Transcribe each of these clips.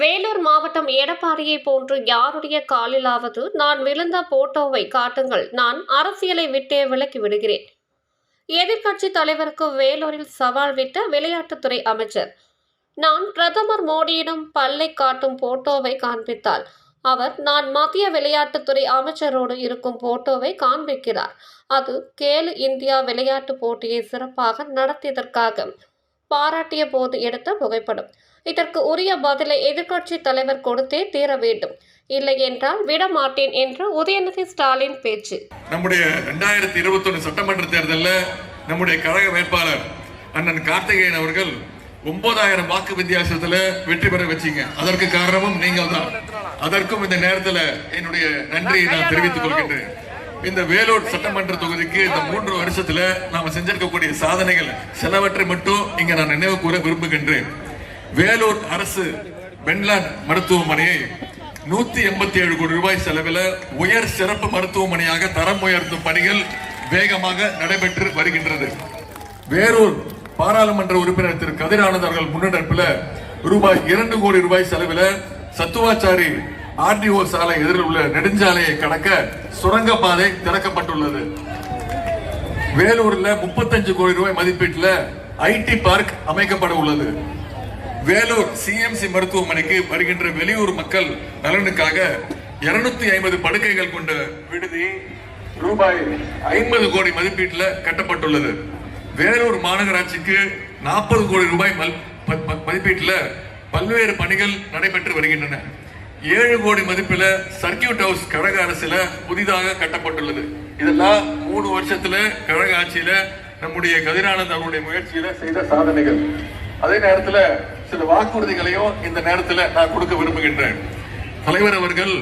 வேலூர் மாவட்டம் எடப்பாடியை போன்று யாருடைய காலிலாவது நான் விழுந்த போட்டோவை காட்டுங்கள். நான் அரசியலை விட்டே விலக்கி விடுகிறேன். எதிர்க்கட்சி தலைவருக்கு வேலூரில் சவால் விட்ட விளையாட்டுத்துறை அமைச்சர். நான் பிரதமர் மோடியிடம் பல்லை காட்டும் போட்டோவை காண்பித்தால். அவர் நான் மத்திய விளையாட்டுத்துறை அமைச்சரோடு இருக்கும் போட்டோவை காண்பிக்கிறார். அது கேலு இந்தியா விளையாட்டு போட்டியை சிறப்பாக நடத்தியதற்காக பாராட்டிய போது எடுத்த புகைப்படம். இதற்கு உரிய பதிலை எதிர்க்கட்சி தலைவர் கொடுத்தே தீர வேண்டும். இல்லை என்றால் விடமாட்டேன் என்று உதயநிதி ஸ்டாலின் பேச்சு. நம்முடைய ரெண்டாயிரத்தி ஒண்ணு சட்டமன்ற தேர்தலில் நம்முடைய கழக வேட்பாளர் அண்ணன் கார்த்திகேயன் அவர்கள் ஒன்பதாயிரம் வாக்கு வித்தியாசத்துல வெற்றி பெற வச்சீங்க. அதற்கு காரணமும் நீங்கள் தான். அதற்கும் இந்த நேரத்தில் என்னுடைய நன்றியை நான் தெரிவித்துக் கொள்கின்றேன். இந்த வேலூர் சட்டமன்ற தொகுதிக்கு இந்த மூன்று வருஷத்துல நாம செஞ்சிருக்கக்கூடிய சாதனைகள் சிலவற்றை மட்டும் இங்க நான் நினைவு கூற விரும்புகின்றேன். வேலூர் அரசு பென்லான் மருத்துவமனையை நூத்தி எண்பத்தி ஏழு கோடி ரூபாய் செலவில் உயர் சிறப்பு மருத்துவமனையாக தரம் உயர்த்தும் பணிகள் வேகமாக நடைபெற்று வருகின்றது. வேலூர் பாராளுமன்ற உறுப்பினர் திரு. கதிரானந்த் அவர்கள் முன்னெடுப்பில் ரூபாய் இரண்டு கோடி ரூபாய் செலவில் சத்துவாச்சாரி ஆர்டிஓ சாலை எதிரில் உள்ள நெடுஞ்சாலையை கடக்க சுரங்கப்பாதை திறக்கப்பட்டுள்ளது. வேலூர்ல முப்பத்தஞ்சு கோடி ரூபாய் மதிப்பீட்டில் ஐடி பார்க் அமைக்கப்பட உள்ளது. வேலூர் சிஎம்சி மருத்துவமனைக்கு வருகின்ற வெளியூர் மக்கள் நலனுக்காக 250 ஐம்பது படுக்கைகள் கொண்ட விடுதி ரூபாய் ஐம்பது கோடி மதிப்பீட்டில் கட்டப்பட்டுள்ளது. வேலூர் மாநகராட்சிக்கு நாற்பது கோடி ரூபாய் மல்- மதிப்பீட்டில் பல்வேறு பணிகள் நடைபெற்று வருகின்றன. ஏழு கோடி மதிப்பில் சர்க்கியூட் ஹவுஸ் கழக அரசில் புதிதாக கட்டப்பட்டுள்ளது. இதெல்லாம் மூணு வருஷத்துல கழக ஆட்சியில நம்முடைய கதிரானந்த் அவருடைய முயற்சியில செய்த சாதனைகள். அதே நேரத்தில் சில வாக்குறுதிகளையும் இந்த நேரத்துல நான் கொடுக்க விரும்புகின்றேன். தலைவர் அவர்கள்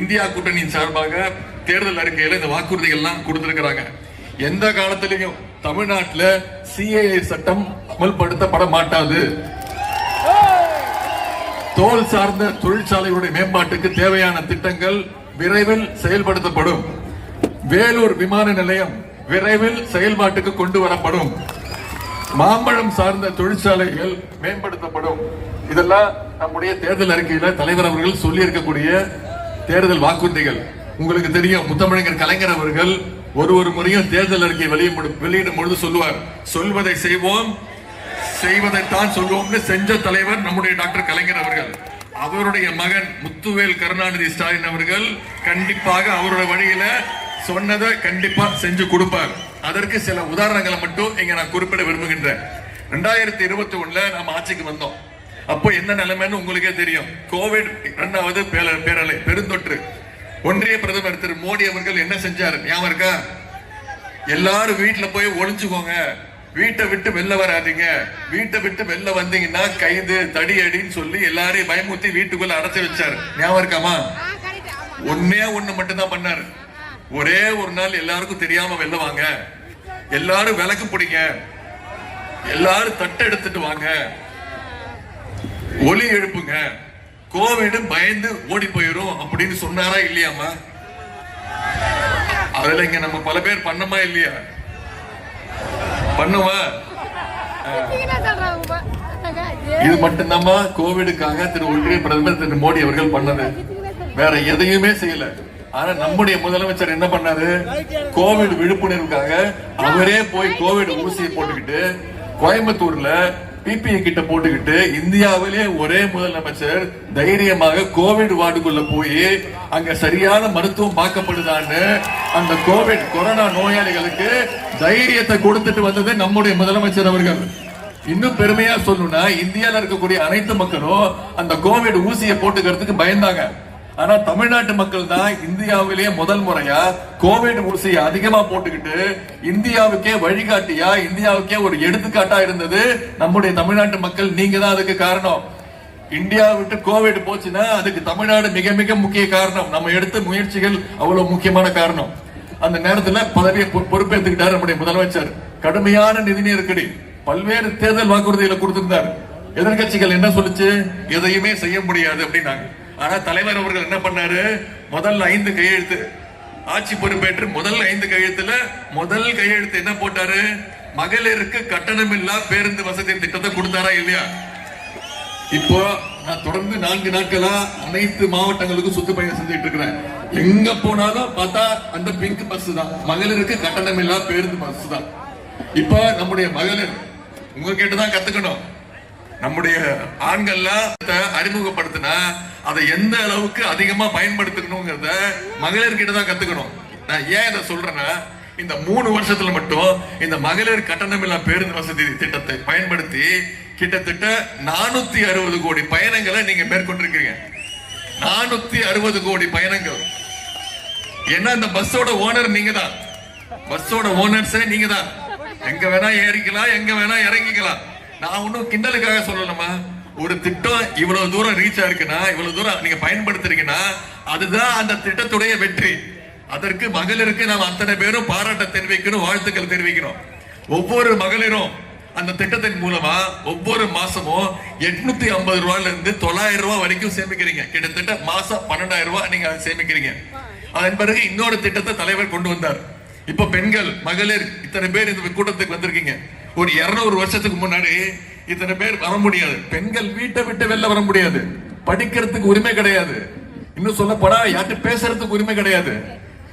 இந்தியா கூட்டணியின் சார்பாக தேர்தல் அறிக்கையில இந்த வாக்குறுதிகள்லாம் கொடுத்திருக்கிறாங்க. எந்த காலத்திலையும் தமிழ்நாட்டுல சிஏஏ சட்டம் அமல்படுத்தப்பட மாட்டாது. தோல் சார்ந்த தொழிற்சாலைகளுடைய மேம்பாட்டுக்கு தேவையான திட்டங்கள் விரைவில் செயல்படுத்தப்படும். வேலூர் விமான நிலையம் விரைவில் செயல்பாட்டுக்கு கொண்டு வரப்படும். மாம்பழம் சார்ந்த தொழிற்சாலைகள் மேம்படுத்தப்படும். இதெல்லாம் நம்முடைய தேர்தல் அறிக்கையில தலைவர் அவர்கள் சொல்லி இருக்கக்கூடிய தேர்தல் வாக்குறுதிகள். உங்களுக்கு தெரியும் முத்தமிழங்கர் கலைஞர் அவர்கள் ஒரு ஒரு முறையும் தேர்தல் அறிக்கை வெளியிடும் வெளியிடும் பொழுது சொல்லுவார். சொல்வதை செய்வோம் செய்வதைத்தான் சொல்வோம்னு செஞ்ச தலைவர் நம்முடைய டாக்டர் கலைஞர் அவர்கள். அவருடைய மகன் முத்துவேல் கருணாநிதி ஸ்டாலின் அவர்கள் கண்டிப்பாக அவருடைய வழியில சொன்னதை கண்டிப்பா செஞ்சு கொடுப்பார். அதற்கு சில உதாரணங்களை மட்டும் இங்க நான் குறிப்பிட விரும்புகின்றேன். ரெண்டாயிரத்தி இருபத்தி ஒண்ணுல நம்ம ஆட்சிக்கு வந்தோம். அப்போ என்ன நிலைமைன்னு உங்களுக்கே தெரியும். கோவிட் இரண்டாவது பேர- பேரலை பெருந்தொற்று. ஒன்றிய பிரதமர் திரு மோடி அவர்கள் என்ன செஞ்சார்? ஞாபகம் இருக்கா? எல்லாரும் வீட்டுல போய் ஒளிஞ்சுக்கோங்க. வீட்டை விட்டு வெளில வராதீங்க. வீட்டை விட்டு வெளில வந்தீங்கன்னா கைது தடி அடின்னு சொல்லி எல்லாரையும் பயமுறுத்தி வீட்டுக்குள்ள அடைச்சி வச்சாரு. ஞாபகம் இருக்காமா? ஒன்னே ஒண்ணு மட்டும்தான் பண்ணாரு. ஒரே ஒரு நாள் எல்லாருக்கும் தெரியாம வெளில வாங்க. எல்லாரும் விளக்கு பிடிங்க. எல்லாரும் தட்டை எடுத்துட்டு வாங்க. ஒலி எழுப்புங்க. கோவிட் பயந்து ஓடி போயிரும் அப்படின்னு சொன்னாரா இல்லையாமா அதுல இங்க நம்ம பல பேர் பண்ணமா இல்லையா? பண்ணுவா இது மட்டும்தாம்மா கோவிடுக்காக திரு ஒன்றிய பிரதமர் திரு மோடி அவர்கள் பண்ணது. வேற எதையுமே செய்யல. ஆனா நம்முடைய முதலமைச்சர் என்ன பண்ணாரு? கோவிட் விழிப்புணர்வுக்காக அவரே போய் கோவிட் ஊசியை போட்டுக்கிட்டு கோயம்புத்தூர்ல பிபிஐ கிட்ட போட்டுக்கிட்டு இந்தியாவிலே ஒரே முதலமைச்சர் தைரியமாக கோவிட் வார்டுக்குள்ள போய் அங்க சரியான மருத்துவம் பார்க்கப்படுதான்னு அந்த கோவிட் கொரோனா நோயாளிகளுக்கு தைரியத்தை கொடுத்துட்டு வந்தது நம்முடைய முதலமைச்சர் அவர்கள். இன்னும் பெருமையா சொல்லணும்னா இந்தியால இருக்கக்கூடிய அனைத்து மக்களும் அந்த கோவிட் ஊசியை போட்டுக்கிறதுக்கு பயந்தாங்க. ஆனா தமிழ்நாட்டு மக்கள் தான் இந்தியாவிலேயே முதல் முறையா கோவிட் ஊசியை அதிகமா போட்டுக்கிட்டு இந்தியாவுக்கே வழிகாட்டியா இந்தியாவுக்கே ஒரு எடுத்துக்காட்டா இருந்தது நம்முடைய தமிழ்நாட்டு மக்கள். நீங்க தான் அதுக்கு காரணம். இந்தியா விட்டு கோவிட் போச்சுன்னா அதுக்கு தமிழ்நாடு மிக மிக முக்கிய காரணம். நம்ம எடுத்த முயற்சிகள் அவ்வளவு முக்கியமான காரணம். அந்த நேரத்துல பதவியை பொறுப்பேற்றுக்கிட்டார் நம்முடைய முதலமைச்சர். கடுமையான நிதி நெருக்கடி. பல்வேறு தேர்தல் வாக்குறுதிகளை கொடுத்திருந்தார். எதிர்க்கட்சிகள் என்ன சொல்லுச்சு? எதையுமே செய்ய முடியாது அப்படின்னாங்க. ஆனா தலைவர் அவர்கள் என்ன பண்ணாரு? முதல்ல ஐந்து கையெழுத்து. ஆட்சி பொறுப்பேற்று முதல் ஐந்து கையெழுத்துல முதல் கையெழுத்து என்ன போட்டாரு? மகளிருக்கு கட்டணமில்லா பேருந்து வசதி திட்டத்தை கொடுத்தாரா இல்லையா? இப்போ நான் தொடர்ந்து நான்கு நாட்களா அனைத்து மாவட்டங்களுக்கும் சுற்றுப்பயணம் செஞ்சுட்டு இருக்கிறேன். எங்க போனாலும் பார்த்தா அந்த பிங்க் பஸ் தான். மகளிருக்கு கட்டணம் இல்லா பேருந்து பஸ் தான். இப்ப நம்முடைய மகளிர் உங்ககிட்ட தான் கத்துக்கணும். நம்முடைய ஆண்கள்லாம் அறிமுகப்படுத்தினா அதை எந்த அளவுக்கு அதிகமா பயன்படுத்தணுங்கிறத மகளிர்கிட்ட தான் கத்துக்கணும். நான் ஏன் இதை சொல்றேன்னா இந்த மூணு வருஷத்துல மட்டும் இந்த மகளிர் கட்டணமில்லா பேருந்து வசதி திட்டத்தை பயன்படுத்தி கிட்டத்தட்ட நானூத்தி அறுபது கோடி பயணங்களை நீங்க மேற்கொண்டிருக்கீங்க நானூத்தி அறுபது கோடி பயணங்கள். ஏன்னா இந்த பஸ்ஸோட ஓனர் நீங்க தான் பஸ்ஸோட ஓனர்ஸே நீங்க தான் எங்க வேணா ஏறிக்கலாம் எங்க வேணா இறங்கிக்கலாம். நான் ஒன்றும் கிண்டலுக்காக சொல்லணுமா? ஒரு திட்டம் இவ்வளவு தூரம் ரீச் ஆயிருக்குன்னா இவ்வளவு தூரம் நீங்க பயன்படுத்துறீங்கன்னா அதுதான் அந்த திட்டத்துடைய வெற்றி. அதற்கு மகளிருக்கு நாம் அத்தனை பேரும் பாராட்ட தெரிவிக்கணும் வாழ்த்துக்கள் தெரிவிக்கணும் ஒவ்வொரு மகளிரும் அந்த திட்டத்தின் மூலமா ஒவ்வொரு மாசமும் எட்நூத்தி ஐம்பது ரூபாயில இருந்து தொள்ளாயிரம் ரூபாய் வரைக்கும் சேமிக்கிறீங்க. கிட்டத்தட்ட மாசம் பன்னெண்டாயிரம் ரூபாய் நீங்க அதை சேமிக்கிறீங்க. அதன் பிறகு இன்னொரு திட்டத்தை தலைவர் கொண்டு வந்தார். இப்ப பெண்கள் மகளிர் இத்தனை பேர் இந்த கூட்டத்துக்கு வந்திருக்கீங்க. ஒரு இருநூறு வருஷத்துக்கு முன்னாடி இத்தனை பேர் வர முடியாது. பெண்கள் வீட்டை விட்டு வெளில வர முடியாது. படிக்கிறதுக்கு உரிமை கிடையாது. இன்னும் சொல்லப்படா யார்கிட்ட பேசுறதுக்கு உரிமை கிடையாது.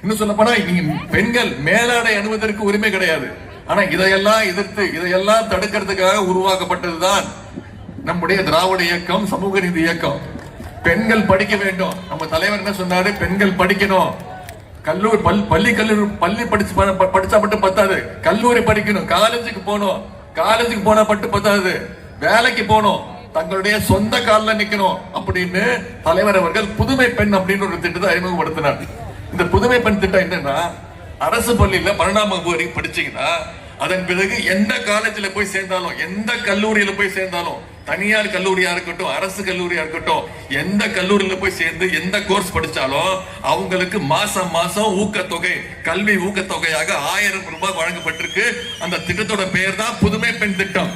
இன்னும் சொல்லப்படா நீங்க பெண்கள் மேலாடை அணுவதற்கு உரிமை கிடையாது. ஆனா இதையெல்லாம் எதிர்த்து இதையெல்லாம் தடுக்கிறதுக்காக உருவாக்கப்பட்டதுதான் நம்முடைய திராவிட இயக்கம் சமூக நீதி இயக்கம். பெண்கள் படிக்க வேண்டும். நம்ம தலைவர் என்ன சொன்னாரு? பெண்கள் படிக்கணும். கல்லூரி பல் பள்ளி கல்லூரி பள்ளி படிச்சு படிச்சா மட்டும் பத்தாது. கல்லூரி படிக்கணும். காலேஜுக்கு போகணும். காலேஜுக்கு போனா மட்டும் பத்தாது. வேலைக்கு போகணும். தங்களுடைய சொந்த காலில் நிக்கணும் அப்படின்னு தலைவர் அவர்கள் புதுமை பெண் அப்படின்னு ஒரு திட்டத்தை அறிமுகப்படுத்தினார். இந்த புதுமை பெண் திட்டம் என்னன்னா அரசு பள்ளியில பன்னெண்டாம் வகுப்பு வரைக்கும் படிச்சீங்கன்னா அதன் பிறகு எந்த காலேஜில் போய் சேர்ந்தாலும் எந்த கல்லூரியில போய் சேர்ந்தாலும் தனியார் கல்லூரியா இருக்கட்டும் அரசு கல்லூரியா இருக்கட்டும் எந்த கல்லூரியில போய் சேர்ந்து எந்த கோர்ஸ் படிச்சாலும் அவங்களுக்கு மாசம் மாசம் ஊக்கத்தொகை கல்வி ஊக்கத்தொகையாக ஆயிரம் ரூபாய் வழங்கப்பட்டிருக்கு. அந்த திட்டத்தோட பெயர் தான் புதுமை பெண் திட்டம்.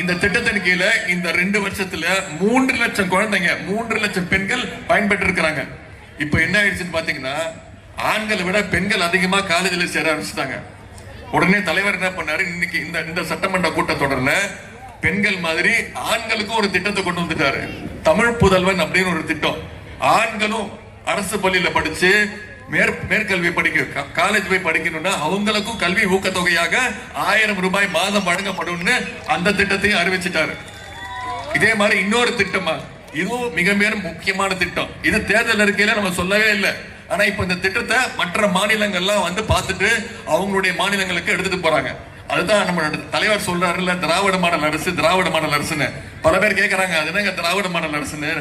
இந்த திட்டத்தின் கீழே இந்த ரெண்டு வருஷத்துல மூன்று லட்சம் குழந்தைங்க மூன்று லட்சம் பெண்கள் பயன்பெற்று இருக்கிறாங்க இப்ப என்ன ஆயிடுச்சுன்னு பாத்தீங்கன்னா ஆண்களை விட பெண்கள் அதிகமா காலேஜில் சேர ஆரம்பிச்சிட்டாங்க. உடனே தலைவர் என்ன பண்ணாரு? இன்னைக்கு இந்த இந்த சட்டமன்ற கூட்டத்தொடர்ல பெண்கள் மாதிரி ஆண்களுக்கும் ஒரு திட்டத்தை கொண்டு வந்துட்டாரு. தமிழ் புதல்வன் அப்படின்னு ஒரு திட்டம். ஆண்களும் அரசு பள்ளியில படிச்சு மேற் மேற்கல்வி படிக்க காலேஜ் போய் படிக்கணும்னா அவங்களுக்கும் கல்வி ஊக்கத்தொகையாக ஆயிரம் ரூபாய் மாதம் வழங்கப்படும்னு அந்த திட்டத்தையும் அறிவிச்சிட்டாரு. இதே மாதிரி இன்னொரு திட்டமா இதுவும் மிக மிக முக்கியமான திட்டம். இது தேர்தல் அறிக்கையில நம்ம சொல்லவே இல்லை. ஆனா இப்ப இந்த திட்டத்தை மற்ற மாநிலங்கள்லாம் வந்து பார்த்துட்டு அவங்களுடைய மாநிலங்களுக்கு எடுத்துட்டு போறாங்க. அதுதான் நம்மளோட தலைவர் சொல்றாருல்ல திராவிட மாடல் அரசு திராவிட மாடல் அரசுன்னு. பல பேர் கேட்கறாங்க அது என்னங்க திராவிட மாடல் அரசுன்னு?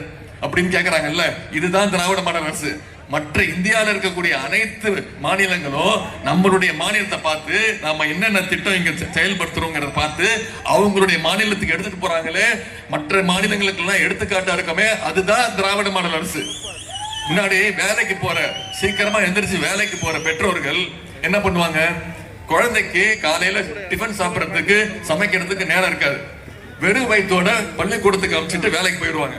அப்படின்னு கேட்கறாங்கல்ல இதுதான் திராவிட மாடல் அரசு. மற்ற இந்தியாவில் இருக்கக்கூடிய அனைத்து மாநிலங்களும் நம்மளுடைய மாநிலத்தை பார்த்து நாம என்னென்ன திட்டம் இங்க செ- செயல்படுத்துறோங்கிறத பார்த்து அவங்களுடைய மாநிலத்துக்கு எடுத்துட்டு போறாங்களே மற்ற மாநிலங்களுக்கு எல்லாம் எடுத்துக்காட்டா இருக்கமே அதுதான் திராவிட மாடல் அரசு. முன்னாடி வேலைக்கு போற சீக்கிரமா எந்திரிச்சு வேலைக்கு போற பெற்றோர்கள் என்ன பண்ணுவாங்க? குழந்தைக்கு காலையில டிஃபன் சாப்பிடறதுக்கு சமைக்கிறதுக்கு நேரம் இருக்காது. வெறும் வயிற்றோட பள்ளிக்கூடத்துக்கு அனுப்பிச்சிட்டு வேலைக்கு போயிடுவாங்க.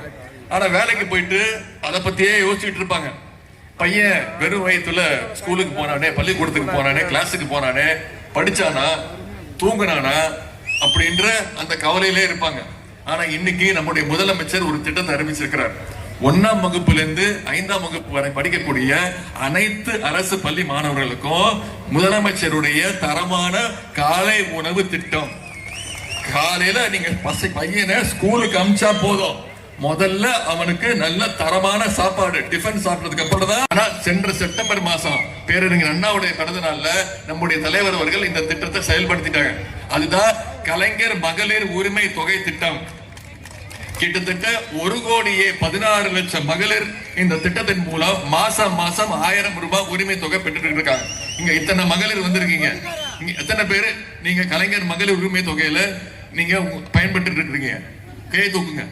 ஆனா வேலைக்கு போயிட்டு அதை பத்தியே யோசிச்சுட்டு இருப்பாங்க. பையன் வெறும் வயிற்றுல ஸ்கூலுக்கு போனானே பள்ளிக்கூடத்துக்கு போனானே கிளாஸுக்கு போனானே படிச்சானா தூங்குனானா அப்படின்ற அந்த கவலையிலே இருப்பாங்க. ஆனா இன்னைக்கு நம்முடைய முதலமைச்சர் ஒரு திட்டத்தை அறிவிச்சிருக்கிறார். ஒன்னாம் வகுப்பிலிருந்து ஐந்தாம் வகுப்பு வரை படிக்கக்கூடிய அனைத்து அரசு பள்ளி மாணவர்களுக்கும் முதலமைச்சருடைய தரமான காலை உணவு திட்டம். காலையில நீங்க பசை பையனை ஸ்கூலுக்கு அமிச்சா போதும். முதல்ல அவனுக்கு நல்ல தரமான சாப்பாடு டிஃபன் சாப்பிட்டதுக்கு அப்புறம் தான். ஆனா சென்ற செப்டம்பர் மாசம் பேரறிஞர் அண்ணாவுடைய பிறந்த நாள்ல நம்முடைய தலைவர் அவர்கள் இந்த திட்டத்தை செயல்படுத்திட்டாங்க. அதுதான் கலைஞர் மகளிர் உரிமை தொகை திட்டம். கிட்டத்தட்ட ஒரு கோடியே பதினாறு லட்சம் மகளிர் இந்த திட்டத்தின் மூலம் மாசம் மாசம் ஆயிரம் ரூபாய் உரிமை தொகை பெற்றுட்டு இருக்காங்க. இங்க இத்தனை மகளிர் வந்திருக்கீங்க. இங்க எத்தனை பேரு? நீங்க கலைஞர் மகளிர் உரிமை தொகையில நீங்க பயன்பட்டு பயன்பெற்றுட்டு இருக்கீங்க. கை தூக்குங்க.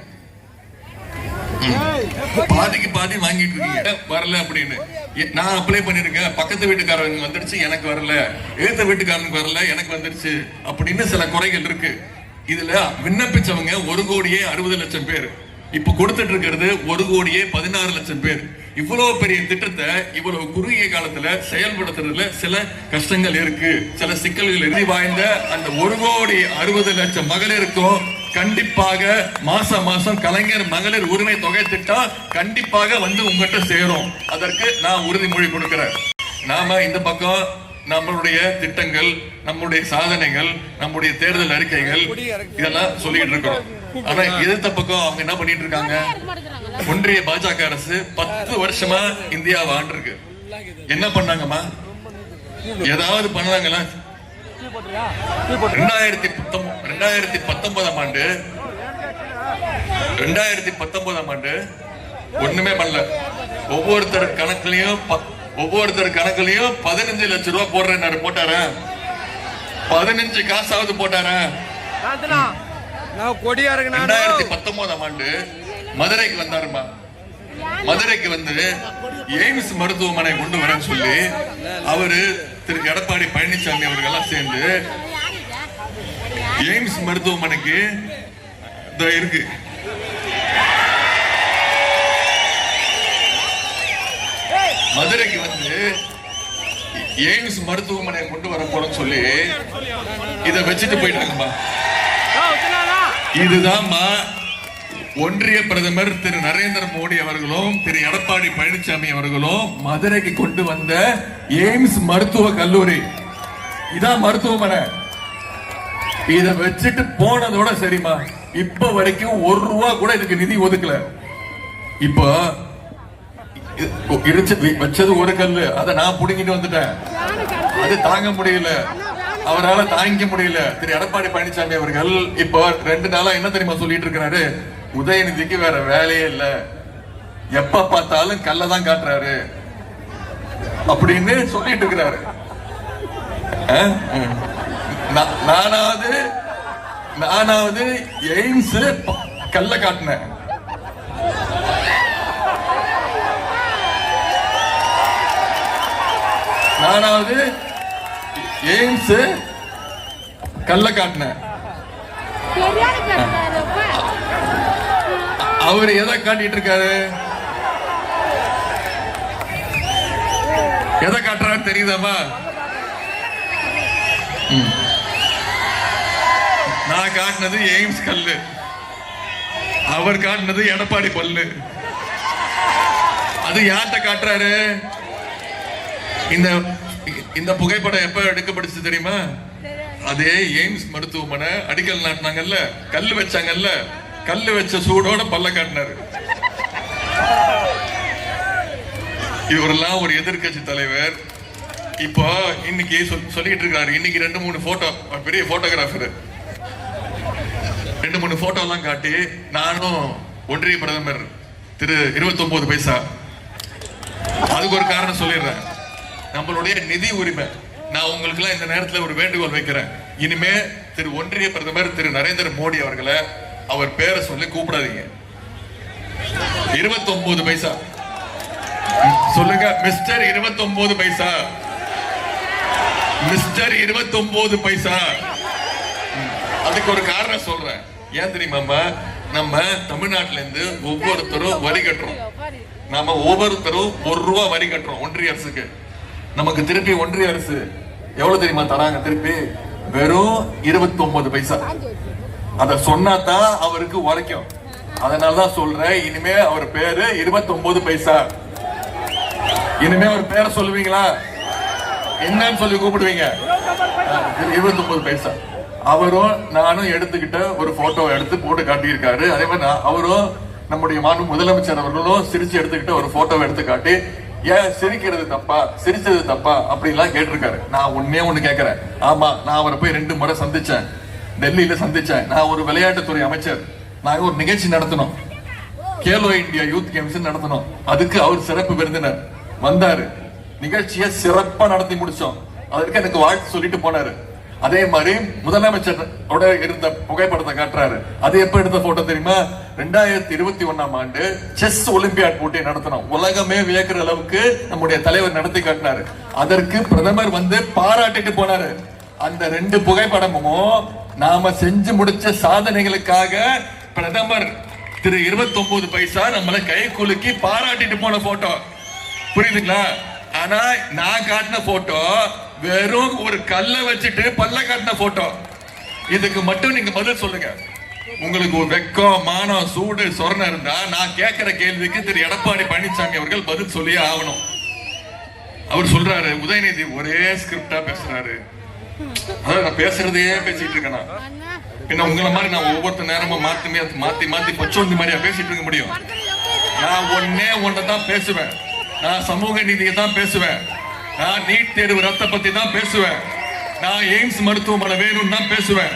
பாதிக்கு பாதி வாங்கிட்டு இருக்கீங்க. வரல அப்படின்னு? நான் அப்ளை பண்ணிருக்கேன் பக்கத்து வீட்டுக்காரங்க வந்துருச்சு எனக்கு வரல. எழுத்த வீட்டுக்காரனுக்கு வரல எனக்கு வந்துருச்சு அப்படின்னு சில குறைகள் இருக்கு. இதுல விண்ணப்பிச்சவங்க ஒரு கோடியே அறுபது லட்சம் பேர். இப்ப கொடுத்துட்டு இருக்கிறது ஒரு கோடியே பதினாறு லட்சம் பேர். இவ்வளவு பெரிய திட்டத்தை இவ்வளவு குறுகிய காலத்துல செயல்படுத்துறதுல சில கஷ்டங்கள் இருக்கு. சில சிக்கல்கள் எழுதி வாய்ந்த அந்த ஒரு கோடி அறுபது லட்சம் மகளிருக்கும் கண்டிப்பாக மாசம் மாசம் கலைஞர் மகளிர் உரிமை தொகை திட்டம் கண்டிப்பாக வந்து உங்ககிட்ட சேரும். அதற்கு நான் உறுதிமொழி கொடுக்கிறேன். நாம இந்த பக்கம் நம்மளுடைய திட்டங்கள் நம்முடைய சாதனைகள் நம்முடைய தேர்தல் அறிக்கைகள் இதெல்லாம் சொல்லிட்டு இருக்கிறோம். ஆனா எதிர்த்த பக்கம் அவங்க என்ன பண்ணிட்டு இருக்காங்க? ஒன்றிய பாஜக அரசு பத்து வருஷமா இந்தியாவை ஆண்டிருக்கு. என்ன பண்ணாங்கம்மா? ஏதாவது பண்ணாங்களா? ரெண்டாயிரத்தி ரெண்டாயிரத்தி பத்தொன்பதாம் ஆண்டு ரெண்டாயிரத்தி பத்தொன்பதாம் ஆண்டு ஒண்ணுமே பண்ணல. ஒவ்வொருத்தர் கணக்குலயும் பத்து ஒவ்வொருத்தர் கணக்குலயும் பதினஞ்சு லட்சம் ரூபாய் போடுறேன்னாரு. போட்டாரா? பதினஞ்சு காசாவது போட்டாரா? ரெண்டாயிரத்தி பத்தொன்பதாம் ஆண்டு மதுரைக்கு வந்தாருமா? மதுரைக்கு வந்து எய்ம்ஸ் மருத்துவமனை கொண்டு வரேன்னு சொல்லி அவரு திரு. எடப்பாடி பழனிசாமி அவர்கள் எல்லாம் சேர்ந்து எய்ம்ஸ் மருத்துவமனைக்கு இருக்கு. மதுரைக்கு வந்து எய்ம்ஸ் மருத்துவமனை கொண்டு வர போறேன்னு சொல்லி இதை வச்சுட்டு போயிட்டாங்கம்மா. இதுதான்மா ஒன்றிய பிரதமர் திரு நரேந்திர மோடி அவர்களும் திரு எடப்பாடி பழனிசாமி அவர்களும் மதுரைக்கு கொண்டு வந்த எய்ம்ஸ் மருத்துவ கல்லூரி. இதான் மருத்துவமனை. இத வச்சுட்டு போனதோட சரிம்மா. இப்ப வரைக்கும் ஒரு ரூபா கூட இதுக்கு நிதி ஒதுக்கல. இப்போ இடிச்சு வச்சது ஒரு கல்லு. அதை நான் புடுங்கிட்டு வந்துட்டேன். அது தாங்க முடியல. அவரால் தாங்கிக்க முடியல. திரு. எடப்பாடி பழனிசாமி அவர்கள் இப்போ ரெண்டு நாளா என்ன தெரியுமா சொல்லிட்டு இருக்கிறாரு? உதயநிதிக்கு வேற வேலையே இல்ல. எப்ப பார்த்தாலும் கல்ல தான் காட்டுறாரு. அப்படின்னு சொல்லிட்டு இருக்கிறாரு. நானாவது நானாவது எய்ம்ஸ் கல்ல காட்டினேன். நானாவது எய்ம்ஸ் கல்ல காட்டினேன் அவர் எதை காட்டிட்டு இருக்காரு? எதை காட்டுறாரு தெரியுதாமா. நான் காட்டினது எய்ம்ஸ் கல்லு. அவர் காட்டினது எடப்பாடி பல்லு. அது யார்கிட்ட காட்டுறாரு? இந்த இந்த புகைப்படம் எப்ப எடுக்கப்பட்டுச்சு தெரியுமா? அதே எய்ம்ஸ் மருத்துவமனை அடிக்கல் நாட்டினாங்கல்ல கல் வச்சாங்கல்ல கல் வச்ச சூடோட பல்ல காட்டினாரு. இவரெல்லாம் ஒரு எதிர்க்கட்சி தலைவர். இப்போ இன்னைக்கு சொல்- சொல்லிட்டு இருக்காரு. இன்னைக்கு ரெண்டு மூணு போட்டோ பெரிய போட்டோகிராஃபர் ரெண்டு மூணு போட்டோலாம் காட்டி நானும் ஒன்றிய பிரதமர் திரு 29 பைசா. அதுக்கு ஒரு காரணம் சொல்லிடுறேன். நம்மளுடைய நிதி உரிமை. நான் உங்களுக்கு எல்லாம் இந்த நேரத்துல ஒரு வேண்டுகோள் வைக்கிறேன். இனிமே திரு ஒன்றிய பிரதமர் திரு நரேந்திர மோடி அவர்களை அவர் பேரை சொல்லி கூப்பிடாதீங்க. 29 பைசா. சொல்லுங்க மிஸ்டர் 29 பைசா. மிஸ்டர் 29 பைசா. அதுக்கு ஒரு காரணம் சொல்றேன். ஏன் தெரியுமா நம்ம தமிழ்நாட்டுல இருந்து ஒவ்வொருத்தரும் வரி கட்டுறோம். நாம ஒவ்வொருத்தரும் ஒரு ரூபா வரி கட்டுறோம் ஒன்றிய அரசுக்கு. நமக்கு திருப்பி ஒன்றிய அரசு எவ்வளவு தெரியுமா தராங்க திருப்பி? வெறும் 29 பைசா. அத சொன்னாதான் அவருக்கு உரைக்கும். அதனாலதான் சொல்றேன் இனிமே அவர் பேரு 29 பைசா. இனிமே அவர் பேரை சொல்லுவீங்களா? என்னன்னு சொல்லி கூப்பிடுவீங்க. இருபத்தி ஒன்பது பைசா. அவரும் நானும் எடுத்துக்கிட்ட ஒரு போட்டோ எடுத்து போட்டு காட்டியிருக்காரு. அதே மாதிரி நான் அவரும் நம்முடைய மாண்பு முதலமைச்சர் அவர்களும் சிரிச்சு எடுத்துக்கிட்ட ஒரு போட்டோ எடுத்து காட்டி ஏன் சிரிக்கிறது தப்பா? சிரிச்சது தப்பா? அப்படின்லாம் கேட்டிருக்காரு. நான் உண்மையா ஒண்ணு கேட்கிறேன். ஆமா நான் அவரை போய் ரெண்டு முறை சந்திச்சேன். டெல்லியில சந்திச்சேன். நான் ஒரு விளையாட்டுத்துறை அமைச்சர். நாங்க ஒரு நிகழ்ச்சி நடத்தினோம். கேலோ இந்தியா யூத் கேம்ஸ் நடத்தணும் அதுக்கு அவர் சிறப்பு விருந்தினர். வந்தாரு. நிகழ்ச்சியை சிறப்பா நடத்தி முடிச்சோம். அதற்கு எனக்கு வாழ்த்து சொல்லிட்டு போனாரு. அதே மாதிரி முதலமைச்சர் இருந்த புகைப்படத்தை காட்டுறாரு. அது எப்ப எடுத்த போட்டோ தெரியுமா? ரெண்டாயிரத்தி இருபத்தி ஒன்னாம் ஆண்டு செஸ் ஒலிம்பியாட் போட்டி நடத்தணும் உலகமே வியக்கிற அளவுக்கு நம்முடைய தலைவர் நடத்தி காட்டினாரு. அதற்கு பிரதமர் வந்து பாராட்டிட்டு போனாரு. அந்த ரெண்டு புகைப்படமும் நாம செஞ்சு முடிச்ச சாதனைகளுக்காக பிரதமர் திரு 29 பைசா நம்மளை கை குலுக்கி பாராட்டிட்டு போன போட்டோ. புரியுதுங்களா? ஆனா நான் காட்டின போட்டோ வெறும் ஒரு கல்லை வச்சுட்டு பல்ல காட்டின போட்டோ. இதுக்கு மட்டும் நீங்க பதில் சொல்லுங்க. உங்களுக்கு வெக்கம் மானம் சூடு சொரணம் இருந்தா நான் கேட்கிற கேள்விக்கு திரு எடப்பாடி பழனிசாமி அவர்கள் பதில் சொல்லியே ஆகணும். அவர் சொல்றாரு உதயநிதி ஒரே ஸ்கிரிப்டா பேசுறாரு. அதாவது நான் பேசுறதே பேசிட்டு இருக்கேன்? நான். பின்ன உங்களை மாதிரி நான் ஒவ்வொருத்த நேரமும் மாத்தி மாத்தி மாத்தி பச்சோந்தி மாதிரியா பேசிட்டு இருக்க முடியும்? நான் ஒன்னே ஒன்றை தான் பேசுவேன். நான் சமூக நீதியை தான் பேசுவேன். நான் நீட் தேர்வு ரத்த பத்தி தான் பேசுவேன். நான் எய்ம்ஸ் மருத்துவமனை வேணும்னு தான் பேசுவேன்.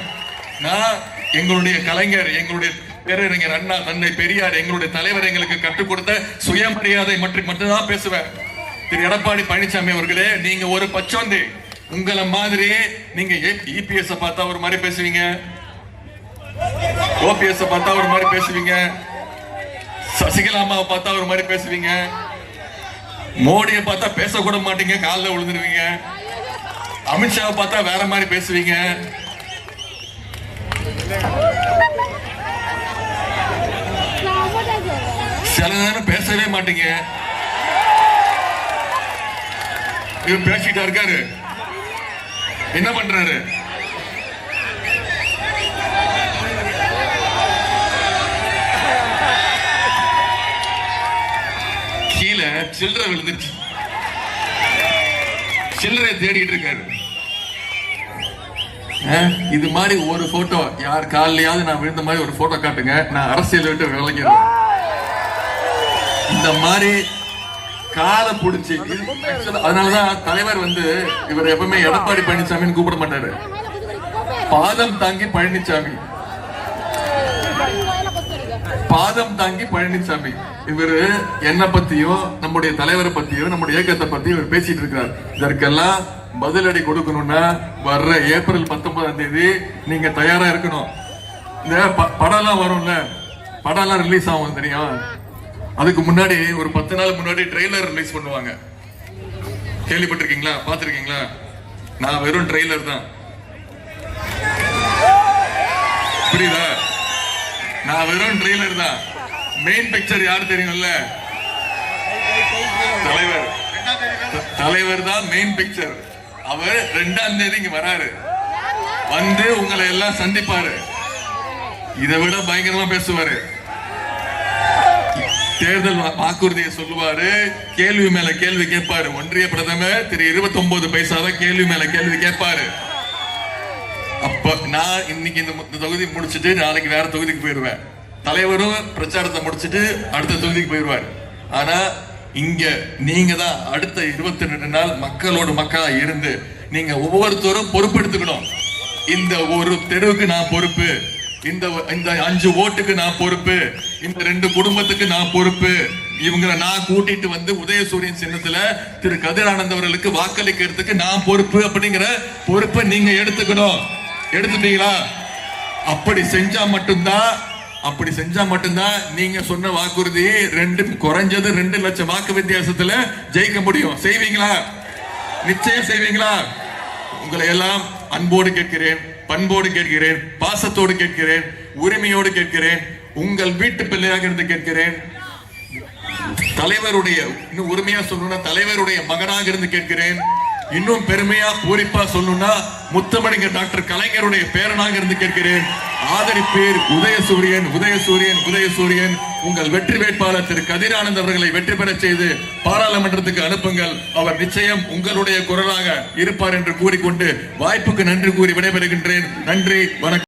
நான் எங்களுடைய கலைஞர் எங்களுடைய பேரறிஞர் அண்ணா தன்னை பெரியார் எங்களுடைய தலைவர் எங்களுக்கு கற்றுக் கொடுத்த சுயமரியாதை மற்றும் மட்டும்தான் பேசுவேன். திரு. எடப்பாடி பழனிசாமி அவர்களே நீங்க ஒரு பச்சோந்தி. உங்களை மாதிரி நீங்க இபிஎஸ் பார்த்தா ஒரு மாதிரி பேசுவீங்க. ஓபிஎஸ் பார்த்தா ஒரு மாதிரி பேசுவீங்க. சசிகலா அம்மாவை பார்த்தா ஒரு மாதிரி பேசுவீங்க. மோடியை பார்த்தா பேசக்கூட மாட்டீங்க காலில் விழுந்துருவீங்க. அமித்ஷாவை பார்த்தா வேற மாதிரி பேசுவீங்க. சில நேரம் பேசவே மாட்டீங்க. இவர் பேசிட்டா இருக்காரு. என்ன பண்றாரு? கீழே சில்லறை விழுந்துருச்சு. சில்லறை தேடிட்டு இருக்காரு. இது மாதிரி ஒரு போட்டோ யார் காலையாவது நான் விழுந்த மாதிரி ஒரு போட்டோ காட்டுங்க. நான் அரசியல் விட்டு விளக்கிறேன் இந்த மாதிரி காலை புடிச்சு அதனாலதான் தலைவர் வந்து இவர் எப்பவுமே எடப்பாடி பழனிசாமின்னு கூப்பிட மாட்டாரு. பாதம் தாங்கி பழனிசாமி. பாதம் தாங்கி பழனிசாமி. இவரு என்ன பத்தியும் நம்முடைய தலைவரை பத்தியோ நம்முடைய இயக்கத்தை பத்தியும் இவர் பேசிட்டு இருக்கிறார் இதற்கெல்லாம் பதிலடி கொடுக்கணும்னா வர்ற ஏப்ரல் பத்தொன்பதாம் தேதி நீங்க தயாரா இருக்கணும். இந்த ப- படம்லாம் வரும்ல? படம்லாம் ரிலீஸ் ஆகும் தெரியும்? அதுக்கு முன்னாடி ஒரு பத்து நாள் முன்னாடி ட்ரெய்லர் ரிலீஸ் பண்ணுவாங்க. கேள்விப்பட்டிருக்கீங்களா? பார்த்துருக்கீங்களா? நான் வெறும் ட்ரெய்லர் தான். புரியுதா? நான் வெறும் ட்ரெய்லர் தான். மெயின் பிக்சர் யார் தெரியும்ல? தலைவர். தலைவர் தான் மெயின் பிக்சர் அவர் ரெண்டாம் தேதி இங்க வராரு. வந்து உங்களை எல்லாம் சந்திப்பாரு. இதை விட பயங்கரமா பேசுவாரு. தேர்தல் வாக்குறுதியை சொல்லுவாரு. கேள்வி மேல கேள்வி கேட்பாரு. ஒன்றிய பிரதமர் திரு 29 பைசாவை கேள்வி மேல கேள்வி கேட்பாரு. அப்ப நான் இன்னைக்கு இந்த தொகுதி முடிச்சிட்டு நாளைக்கு வேற தொகுதிக்கு போயிடுவேன். தலைவரும் பிரச்சாரத்தை முடிச்சிட்டு அடுத்த தொகுதிக்கு போயிடுவார். ஆனா இங்க நீங்க தான் அடுத்த இருபத்தி ரெண்டு நாள் மக்களோடு மக்களா இருந்து நீங்க ஒவ்வொருத்தரும் பொறுப்பெடுத்துக்கணும். இந்த ஒரு தெருவுக்கு நான் பொறுப்பு. இந்த இந்த அஞ்சு ஓட்டுக்கு நான் பொறுப்பு. இந்த ரெண்டு குடும்பத்துக்கு நான் பொறுப்பு. இவங்களை நான் கூட்டிட்டு வந்து உதயசூரியன் சின்னத்துல திரு கதிரானந்த் அவர்களுக்கு வாக்களிக்கிறதுக்கு நான் பொறுப்பு அப்படிங்கிற பொறுப்பை நீங்க எடுத்துக்கணும். எடுத்துட்டீங்களா? அப்படி செஞ்சா மட்டும்தான் அப்படி செஞ்சா மட்டும்தான் நீங்க சொன்ன வாக்குறுதி ரெண்டு குறைஞ்சது ரெண்டு லட்சம் வாக்கு வித்தியாசத்துல ஜெயிக்க முடியும். செய்வீங்களா? நிச்சயம் செய்வீங்களா? உங்களை எல்லாம் அன்போடு கேட்கிறேன் பண்போடு கேட்கிறேன் பாசத்தோடு கேட்கிறேன் உரிமையோடு கேட்கிறேன் உங்கள் வீட்டு பிள்ளையாக இருந்து கேட்கிறேன். தலைவருடைய இன்னும் உரிமையா சொல்லணும்னா தலைவருடைய மகனாக இருந்து கேட்கிறேன். இன்னும் பெருமையா பூரிப்பா சொல்லணும்னா முத்தமிழர் டாக்டர் கலைஞருடைய பேரனாக இருந்து கேட்கிறேன். ஆதரிப்பீர் உதயசூரியன் உதயசூரியன் உதயசூரியன். உங்கள் வெற்றி வேட்பாளர் திரு கதிரானந்த் அவர்களை வெற்றி பெறச் செய்து பாராளுமன்றத்துக்கு அனுப்புங்கள். அவர் நிச்சயம் உங்களுடைய குரலாக இருப்பார் என்று கூறிக்கொண்டு வாய்ப்புக்கு நன்றி கூறி விடைபெறுகின்றேன். நன்றி வணக்கம்.